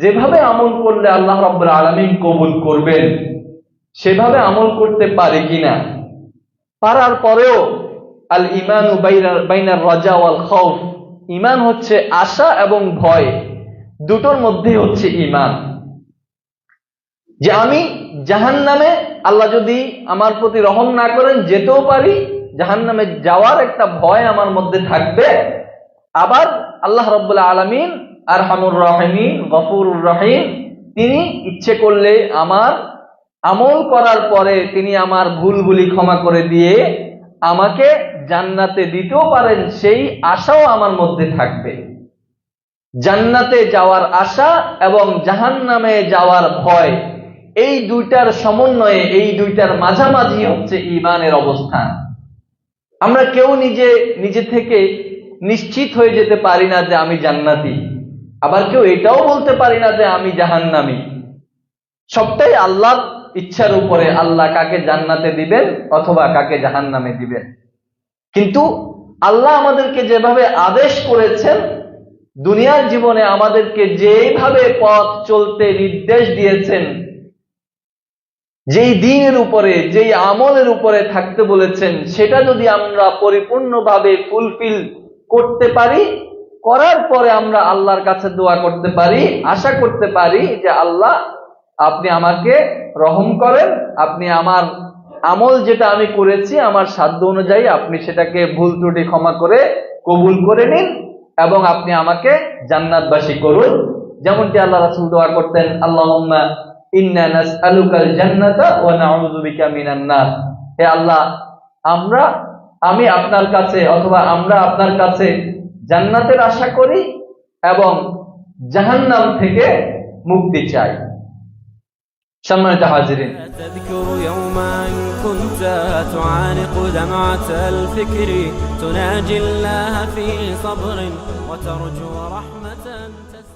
যেভাবে আমল করলে আল্লাহ রাব্বুল আলামিন কবুল করবেন, সেভাবে আমল করতে পারি কিনা? পারার পরেও আল ইমানু বাইনার রাজা ওয়াল খৌফ ইমান হচ্ছে আশা এবং ভয়, দুটোর মধ্যে হচ্ছে ইমান যে আমি জাহান নামে আল্লাহ যদি আমার প্রতি রহম না করেন, যেতেও পারি জাহান নামে যাওয়ার একটা ভয় আমার মধ্যে থাকবে, আবার আল্লাহ রব্বুল্লাহ আলমিন আর হামুর রহিমিন গফুরুর রহিম, তিনি ইচ্ছে করলে আমার আমল করার পরে তিনি আমার ভুলগুলি ক্ষমা করে দিয়ে আমাকে জান্নাতে দিতেও পারেন, সেই আশাও আমার মধ্যে থাকবে। জান্নাতে যাওয়ার আশা এবং জাহান্নামে যাওয়ার ভয়, এই দুইটার সমন্বয়ে, এই দুইটার মাঝামাঝি হচ্ছে ইমানের অবস্থান। আমরা কেউ নিজে নিজে থেকে নিশ্চিত হয়ে যেতে পারি না যে আমি জান্নাতি। আবার কেউ এটাও বলতে পারি না যে আমি জাহান্নামি। সবটাই আল্লাহর ইচ্ছার উপরে আল্লাহ কাকে জান্নাতে দিবেন অথবা কাকে জাহান্নামে দিবেন। কিন্তু আল্লাহ আমাদেরকে যেভাবে আদেশ করেছেন, দুনিয়ার জীবনে আমাদেরকে যেভাবে পথ চলতে নির্দেশ দিয়েছেন, যেই দিনের উপরে, যেই আমলের উপরে থাকতে বলেছেন, সেটা যদি আমরা পরিপূর্ণভাবে ফুলফিল করতে পারি করার পরে আমরা আল্লাহর কাছে দোয়া করতে পারি, আশা করতে পারি যে আল্লাহ আপনি আমাকে রহম করেন, আপনি আমার আমল যেটা আমি করেছি, আমার সাধ্য অনুযায়ী আপনি সেটাকে ভুল ত্রুটি ক্ষমা করে কবুল করে নিন এবং আপনি আমাকে জান্নাতবাসী করুন। যেমনটি আল্লাহ রাসুল দোয়া করতেন, আল্লাহুম্মা ইন্না নাসআলুকাল জান্নাতা ওয়া নাউযু বিকা হে আল্লাহ, আমরা, আমি আপনার কাছে অথবা আমরা আপনার কাছে জান্নাতের আশা করি এবং জাহান্নাম থেকে মুক্তি চাই সম্মানিত হাজিরিন تذكر يوما كنت تعانق دمعة الفكر تناجي الله في صبر وترجو رحمة تسري